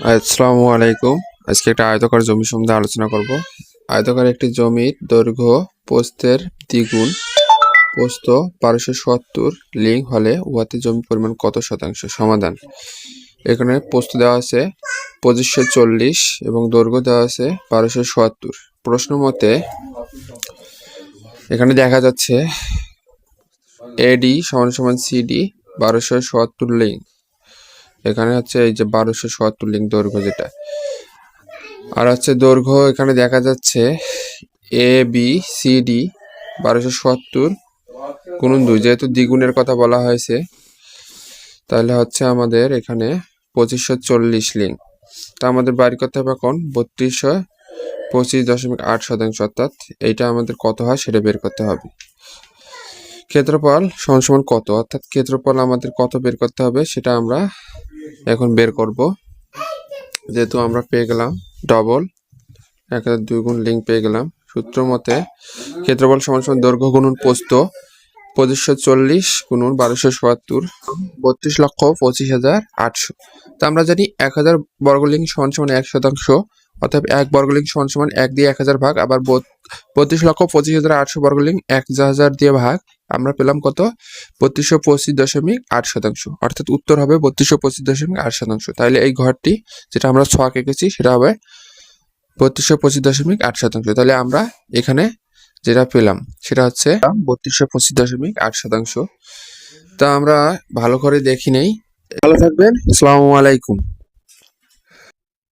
আসসালামু আলাইকুম। আজকে একটা আয়তকার জমি সম্বন্ধে আলোচনা করব। আয়তকার একটি জমির দৈর্ঘ্য পোস্তের দ্বিগুণ। পোস্ত বারোশো সত্তর লিঙ্ক হলে উহাতে জমি পরিমাণ কত শতাংশ? সমাধান। এখানে পোস্ত দেওয়া আছে পঁচিশশো চল্লিশ এবং দৈর্ঘ্য দেওয়া আছে বারোশো সত্তর। প্রশ্ন মতে এখানে দেখা যাচ্ছে এডি সমান সমান সিডি বারোশো সত্তর লিঙ্ক এখানে হচ্ছে এই যে বারোশো সত্তর লিঙ্ক দৈর্ঘ্য যেটা। আর হচ্ছে দৈর্ঘ্য এখানে দেখা যাচ্ছে এ বি সি ডি বারোশো সত্তর গুণন দুই। যেহেতু দ্বিগুণের কথা বলা হয়েছে, তাহলে হচ্ছে আমাদের এখানে পঁচিশশো চল্লিশ লিঙ্ক তা আমাদের বাড়ি করতে হবে এখন বত্রিশশো পঁচিশ দশমিক আট শতাংশ, অর্থাৎ এইটা আমাদের কত হয় সেটা বের করতে হবে। ক্ষেত্রফল সমান সমান কত, অর্থাৎ ক্ষেত্রফল আমাদের কত বের করতে হবে সেটা আমরা এখন বের করব। যেহেতু আমরা পেয়ে গেলাম ডবল এক হাজার দুই গুণ লিঙ্ক পেয়ে গেলাম। সূত্র মতে ক্ষেত্রফল সমান সমান দৈর্ঘ্য গুণন পোস্ত, পঁচিশশো চল্লিশ গুণুন বারোশো সোয়াত্তর বত্রিশ লক্ষ পঁচিশ হাজার আটশো। তা আমরা জানি এক হাজার বর্গলিঙ্ক সমান সমান এক শতাংশ অর্থাৎ এক বর্গলিং সমান সমান এক দিয়ে এক হাজার ভাগ, আবার বত- বত্রিশ লক্ষ পঁচিশ হাজার আটশো বর্গলিং এক হাজার দিয়ে ভাগ, আমরা পেলাম কত? বত্রিশশো পঁচিশ দশমিক আট শতাংশ। অর্থাৎ উত্তর হবে বত্রিশশো পঁচিশ দশমিক আট শতাংশ। তাহলে এই ঘরটি, যেটা আমরা ছক এঁকেছি, সেটা হবে বত্রিশশো পঁচিশ দশমিক আট শতাংশ। তাহলে আমরা এখানে যেটা পেলাম, সেটা হচ্ছে বত্রিশশো পঁচিশ দশমিক আট শতাংশ। তা আমরা ভালো করে দেখি নেই। ভালো থাকবেন। আসসালামু আলাইকুম।